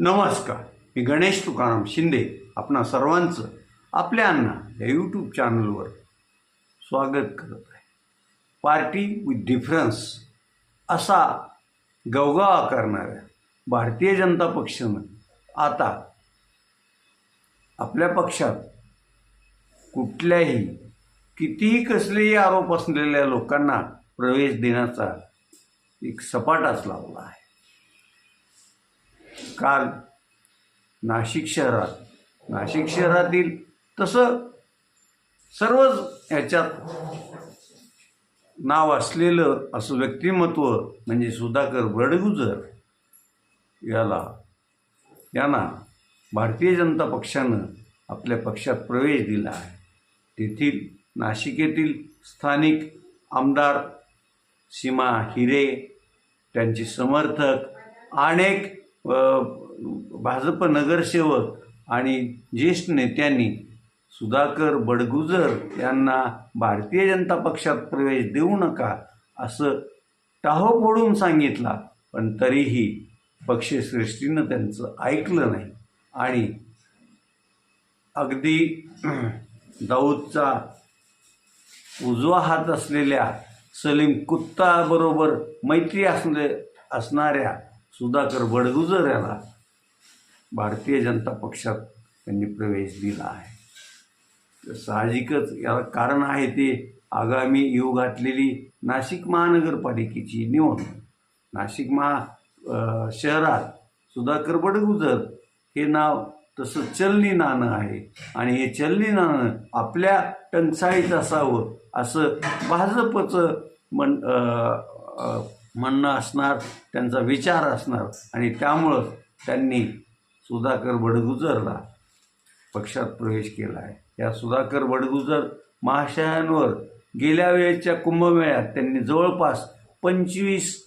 नमस्कार. मी गणेश तुकाराम शिंदे आपणा सर्वांचं आपल्या अण्णा या यूट्यूब चॅनलवर स्वागत करत आहे. पार्टी विथ डिफरन्स असा गवगावा करणाऱ्या भारतीय जनता पक्षानं आता आपल्या पक्षात कुठल्याही कितीही कसलेही आरोप असलेल्या लोकांना प्रवेश देण्याचा एक सपाटाच लावला आहे. काल नाशिक शहरात नाशिक शहरातील तसं सर्वच ह्याच्यात नाव असलेलं असं व्यक्तिमत्व म्हणजे सुधाकर बडगुजर याला यांना भारतीय जनता पक्षानं आपल्या पक्षात प्रवेश दिला आहे. तेथील नाशिक येथील स्थानिक आमदार सीमा हिरे त्यांचे समर्थक अनेक भाजप नगरसेवक आणि ज्येष्ठ नेत्यांनी सुधाकर बडगुजर यांना भारतीय जनता पक्षात प्रवेश देऊ नका असं टाहो फोडून सांगितला पण तरीही पक्षश्रेष्ठीनं त्यांचं ऐकलं नाही. आणि अगदी दाऊदचा उजवा हात असलेल्या सलीम कुत्ताबरोबर मैत्री असले असणाऱ्या सुधाकर बडगुजर याला भारतीय जनता पक्षात त्यांनी प्रवेश दिला आहे. तर साहजिकच याला कारण आहे ते आगामी येऊ घातलेली नाशिक महानगरपालिकेची निवडणूक. नाशिक महा शहरात सुधाकर बडगुजर हे नाव तसं चलनी नाणं आहे आणि हे चलनी नाणं आपल्या टंचाईत असावं असं भाजपचं मन म्हणणं असणार त्यांचा विचार असणार आणि त्यामुळं त्यांनी सुधाकर बडगुजरला पक्षात प्रवेश केला आहे. या सुधाकर बडगुजर महाशयांवर गेल्या वेळेच्या कुंभमेळ्यात त्यांनी जवळपास पंचवीस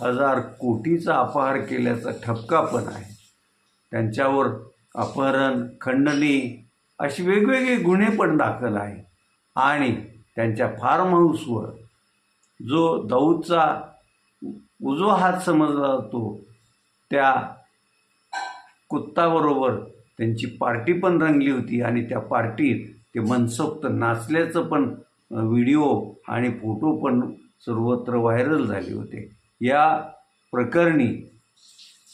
हजार कोटीचा अपहार केल्याचा ठपका पण आहे. त्यांच्यावर अपहरण खंडणी अशी वेगवेगळे गुन्हे पण दाखल आहे आणि त्यांच्या फार्म हाऊसवर जो दाऊदचा उजवा हात समजला जातो त्या कुत्ताबरोबर त्यांची पार्टी पण रंगली होती आणि त्या पार्टीत ते मनसोक्त नाचल्याचं पण व्हिडिओ आणि फोटो पण सर्वत्र व्हायरल झाले होते. या प्रकरणी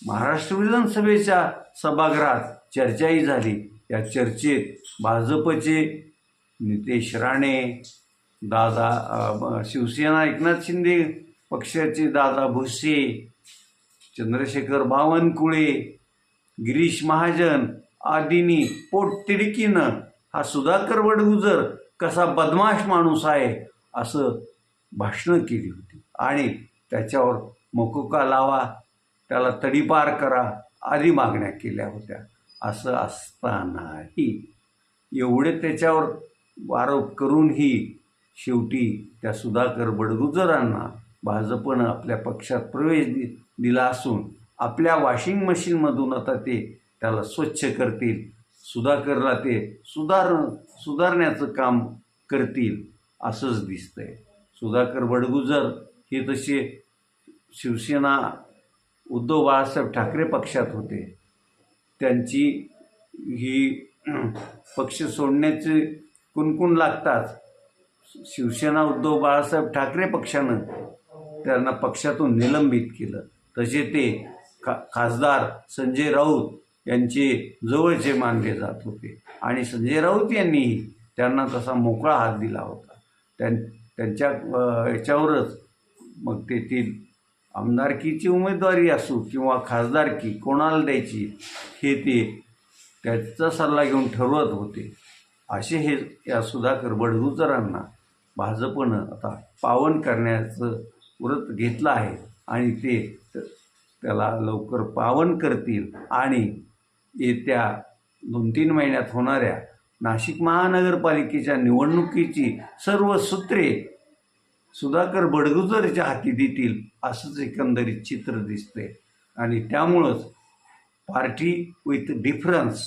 महाराष्ट्र विधानसभेच्या सभागृहात चर्चाही झाली. या चर्चेत भाजपचे नितेश राणे दादा शिवसेना एकनाथ शिंदे पक्षाचे दादा भुसे चंद्रशेखर बावनकुळे गिरीश महाजन आदींनी पोटतिडकीनं हा सुधाकर वडगुजर कसा बदमाश माणूस आहे असं भाषणं केली होती. आणि त्याच्यावर मकोका लावा त्याला तडीपार करा आदी मागण्या केल्या होत्या. असं असतानाही एवढे त्याच्यावर आरोप करूनही शेवटी त्या सुधाकर बडगुजरांना भाजपनं आपल्या पक्षात प्रवेश दि दिला असून आपल्या वॉशिंग मशीनमधून आता ते त्याला स्वच्छ करतील. सुधाकरला ते सुधार सुधारण्याचं काम करतील असंच दिसतंय. सुधाकर बडगुजर हे तसे शिवसेना उद्धव बाळासाहेब ठाकरे पक्षात होते. त्यांची ही पक्ष सोडण्याचे कुणकुण लागताच शिवसेना उद्धव बाळासाहेब ठाकरे पक्षानं त्यांना पक्षातून निलंबित केलं. तसे ते खा खासदार संजय राऊत यांचे जवळचे मानले जात होते. आणि संजय राऊत यांनीही त्यांना तसा मोकळा हात दिला होता. त्यां त्यांच्या याच्यावरच मग तेथील आमदारकीची उमेदवारी असो किंवा खासदारकी कोणाला द्यायची हे ते त्याचा सल्ला घेऊन ठरवत होते. असे हे या सुधाकर बडगुजरांना भाजपनं आता पावन करण्याचं व्रत घेतलं आहे आणि ते त्याला लवकर पावन करतील. आणि येत्या दोन तीन महिन्यात होणाऱ्या नाशिक महानगरपालिकेच्या निवडणुकीची सर्व सूत्रे सुधाकर बडगुजरच्या हाती देतील असंच एकंदरीत चित्र दिसते आणि त्यामुळंच पार्टी विथ डिफरन्स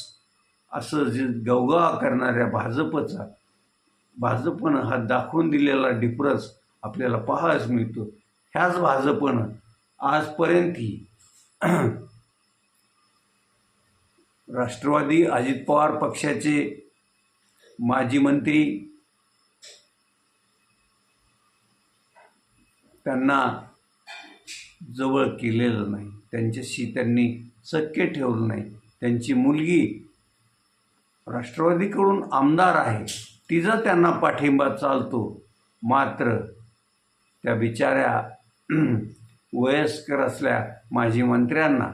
असं जे गवगवा करणाऱ्या भाजपचा भाजपनं हा दाखवून दिलेला डिफरन्स आपल्याला पाहायलाच मिळतो. ह्याच भाजपनं आजपर्यंतही राष्ट्रवादी अजित पवार पक्षाचे माजी मंत्री त्यांना जवळ केलेलं नाही. त्यांच्याशी त्यांनी सख्य ठेवलं नाही. त्यांची मुलगी राष्ट्रवादीकडून आमदार आहे. तिचा त्यांना पाठिंबा चालतो. मात्र त्या बिचाऱ्या वयस्कर असल्या माजी मंत्र्यांना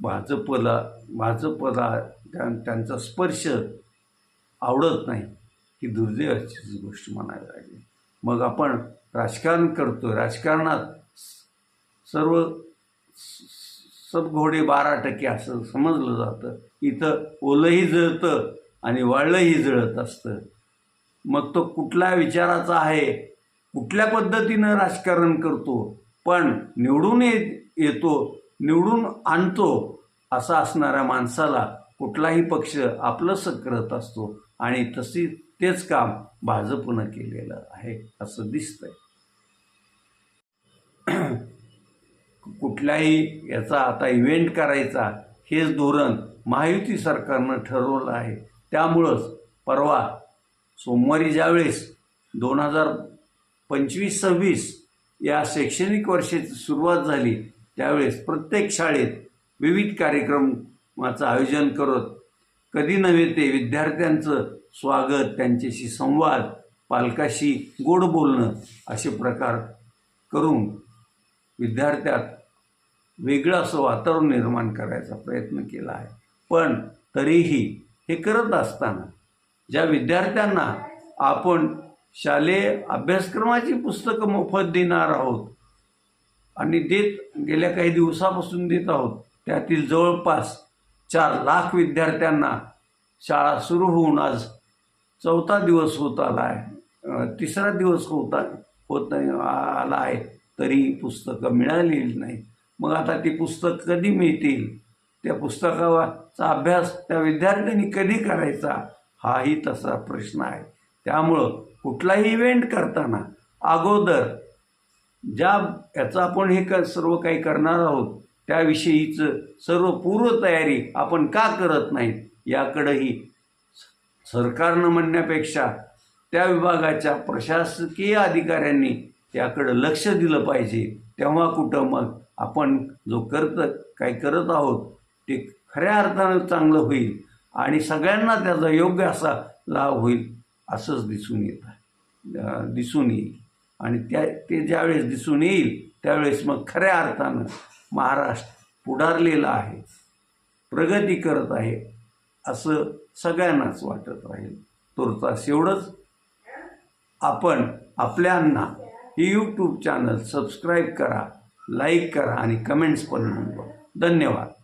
भाजपला भाजपला त्या- त्यांचा स्पर्श आवडत नाही. ही दुर्दैवाची गोष्ट म्हणायला लागली. मग आपण राजकारण करतो राजकारणात सर्व सब घोडे बारा टक्के असं समजलं जातं. इथं ओलंही जळतं. आणि वाळलंही जळत असतं. मग तो कुठल्या विचाराचा आहे? कुठल्या पद्धतीनं राजकारण करतो? पण निवडून ये येतो निवडून आणतो असा असणाऱ्या माणसाला कुठलाही पक्ष आपलंसं करत असतो. आणि तशी तेच काम भाजपनं केलेलं आहे असं दिसतंय. कुठल्याही याचा आता इव्हेंट करायचा हेच धोरण महायुती सरकारनं ठरवलं आहे. त्यामुळंच परवा सोमवारी ज्यावेळेस दोन हजार पंचवीस सव्वीस या शैक्षणिक वर्षाची सुरुवात झाली त्यावेळेस प्रत्येक शाळेत विविध कार्यक्रमाचं आयोजन करत कधी नव्हे ते विद्यार्थ्यांचं स्वागत त्यांच्याशी संवाद पालकाशी गोड बोलणं असे प्रकार करून विद्यार्थ्यात वेगळं असं वातावरण निर्माण करायचा प्रयत्न केला आहे. पण तरीही हे करत असताना ज्या विद्यार्थ्यांना आपण शालेय अभ्यासक्रमाची पुस्तकं मोफत देणार आहोत आणि देत गेल्या काही दिवसापासून देत आहोत त्यातील जवळपास चार लाख विद्यार्थ्यांना शाळा सुरू होऊन आज चौथा दिवस होत आला आहे. तिसरा दिवस होता होत नाही आला आहे तरी पुस्तकं मिळालेली नाही मग आता ती पुस्तक कधी मिळतील? त्या पुस्तकाचा अभ्यास त्या विद्यार्थ्यांनी कधी करायचा हाही तसा प्रश्न आहे. त्यामुळं कुठलाही इव्हेंट करताना अगोदर ज्या याचं आपण हे क सर्व काही करणार आहोत त्याविषयीचं सर्व पूर्वतयारी आपण का करत नाहीत याकडंही सरकारनं म्हणण्यापेक्षा त्या विभागाच्या प्रशासकीय अधिकाऱ्यांनी त्याकडं लक्ष दिलं पाहिजे. तेव्हा कुठं मग आपण जो करत काही करत आहोत ते खऱ्या अर्थानं चांगलं होईल आणि सगळ्यांना त्याचा योग्य असा लाभ होईल असंच दिसून येत आहे. दिसून येईल. आणि त्या ते ज्यावेळेस दिसून येईल त्यावेळेस मग खऱ्या अर्थानं महाराष्ट्र पुढारलेला आहे प्रगती करत आहे असं सगळ्यांनाच वाटत राहील. तुर्तास एवढंच. आपण आपल्यांना ही यूट्यूब चॅनल सबस्क्राईब करा लाईक करा आणि कमेंट्स पण नोंदवा धन्यवाद.